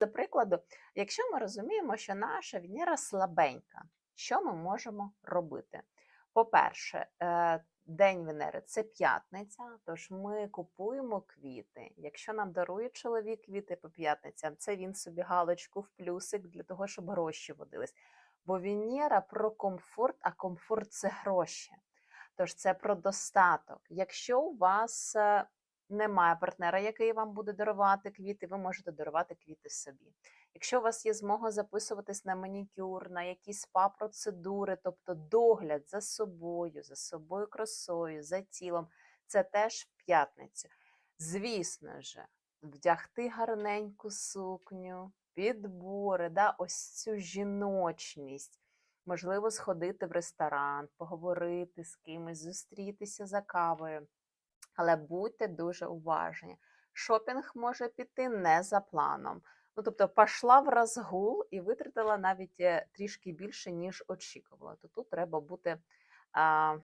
До прикладу, якщо ми розуміємо, що наша Венера слабенька, що ми можемо робити? По-перше, е, День Венери це п'ятниця, тож ми купуємо квіти. Якщо нам дарує чоловік квіти по п'ятницям, це він собі галочку в плюсик для того, щоб гроші водились. Бо Венера про комфорт, а комфорт це гроші. Тож це про достаток. Якщо у вас е, немає партнера, який вам буде дарувати квіти, ви можете дарувати квіти собі. Якщо у вас є змога записуватись на манікюр, на якісь спа-процедури, тобто догляд за собою, за собою красою, за тілом, це теж в п'ятницю. Звісно ж, вдягти гарненьку сукню, підбори, да, ось цю жіночність. Можливо, сходити в ресторан, поговорити з кимось, зустрітися за кавою. Але будьте дуже уважні. Шопінг може піти не за планом. Ну, тобто, пішла в розгул і витратила навіть е, трішки більше, ніж очікувала. То тут треба бути а,